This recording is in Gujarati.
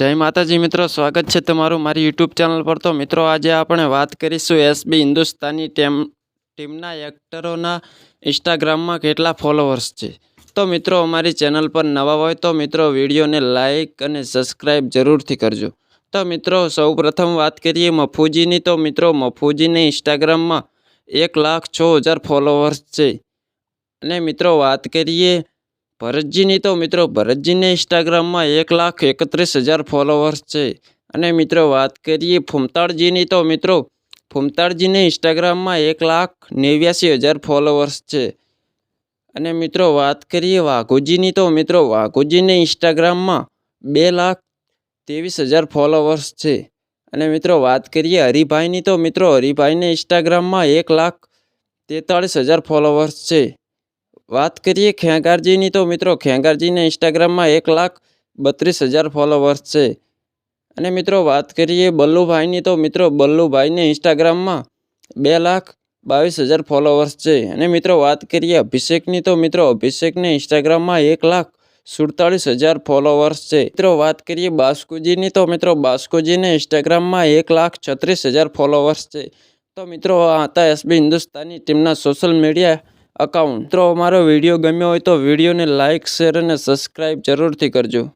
જય માતાજી મિત્રો, સ્વાગત છે તમારું મારી યુટ્યુબ ચેનલ પર. તો મિત્રો, આજે આપણે વાત કરીશું એસબી હિન્દુસ્તાની ટેમ, ટીમના એક્ટરોના ઇન્સ્ટાગ્રામમાં કેટલા ફોલોવર્સ છે. તો મિત્રો, અમારી ચેનલ પર નવા હોય તો મિત્રો, વિડીયોને લાઈક અને સબસ્ક્રાઈબ જરૂરથી કરજો. તો મિત્રો, સૌપ્રથમ વાત કરીએ મફુજીની. તો મિત્રો, મફુજીને ઇન્સ્ટાગ્રામમાં એક લાખ છ હજાર ફોલોવર્સ છે. અને મિત્રો, વાત કરીએ ભરતજીની તો મિત્રો, ભરતજીને ઇન્સ્ટાગ્રામમાં એક લાખ એકત્રીસ હજાર ફોલોવર્સ છે. અને મિત્રો, વાત કરીએ ફૂમતાળજીની તો મિત્રો ફૂમતાળજીને ઇન્સ્ટાગ્રામમાં એક લાખ નેવ્યાસી હજાર ફોલોવર્સ છે. અને મિત્રો, વાત કરીએ વાઘુજીની તો મિત્રો, વાઘુજીને ઇન્સ્ટાગ્રામમાં બે લાખ ત્રેવીસ હજાર ફોલોવર્સ છે. અને મિત્રો, વાત કરીએ હરિભાઈની તો મિત્રો, હરિભાઈને ઇન્સ્ટાગ્રામમાં એક લાખ તેતાળીસ હજાર ફોલોવર્સ છે. વાત કરીએ ખેંગારજીની, તો મિત્રો ખેંગારજીને ઇન્સ્ટાગ્રામમાં એક લાખ બત્રીસ હજાર ફોલોવર્સ છે. અને મિત્રો વાત કરીએ બલ્લુભાઈની, તો મિત્રો બલ્લુભાઈને ઇન્સ્ટાગ્રામમાં બે લાખ બાવીસ હજાર ફોલોવર્સ છે. અને મિત્રો વાત કરીએ અભિષેકની, તો મિત્રો અભિષેકને ઇન્સ્ટાગ્રામમાં એક લાખ સુડતાળીસ હજાર ફોલોવર્સ છે. મિત્રો વાત કરીએ બાસ્કુજીની, તો મિત્રો બાસ્કુજીને ઇન્સ્ટાગ્રામમાં એક લાખ છત્રીસ હજાર ફોલોવર્સ છે. તો મિત્રો આ હતા એસબી હિન્દુસ્તાની ટીમના સોશિયલ મીડિયા અકાઉન્ટ મિત્રો અમારો વીડિયો ગમ્યો હોય તો વિડીયોને લાઇક શેર અને સબસ્ક્રાઈબ જરૂરથી કરજો.